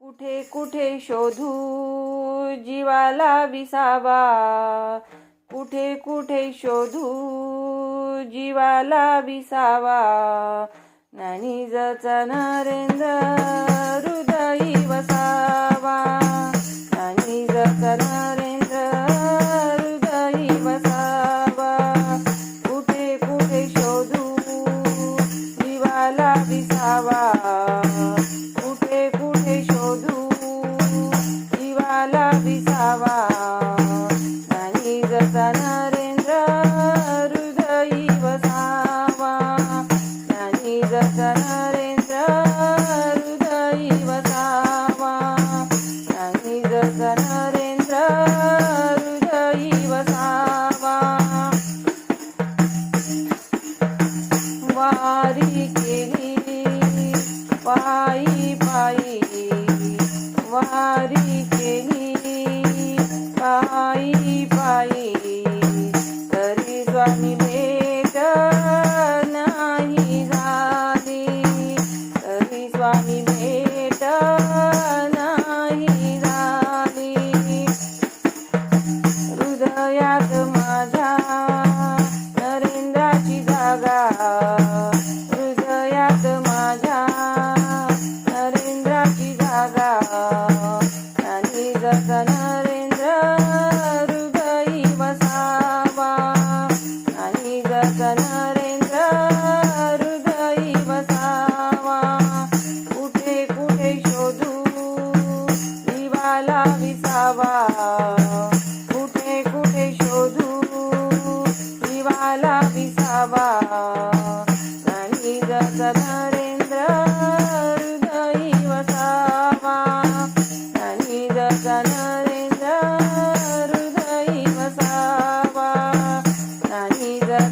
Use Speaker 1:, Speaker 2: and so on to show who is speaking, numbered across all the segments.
Speaker 1: कुठे कुठे शोधू जीवाला विसावा? कुठे कुठे शोधू जीवाला विसावा? नानीजाचा नरेंद्र हृदय वसावा. नानीजाचा नरेंद्र जगत नरेंद्र हृदयी वसावा. आणि जगत नरेंद्र हृदयी वसावा. कुठे कुठे शोधू? दिवाला विसावा. कुठे कुठे शोधू? दिवाला विसावा. आणि जगत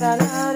Speaker 1: da da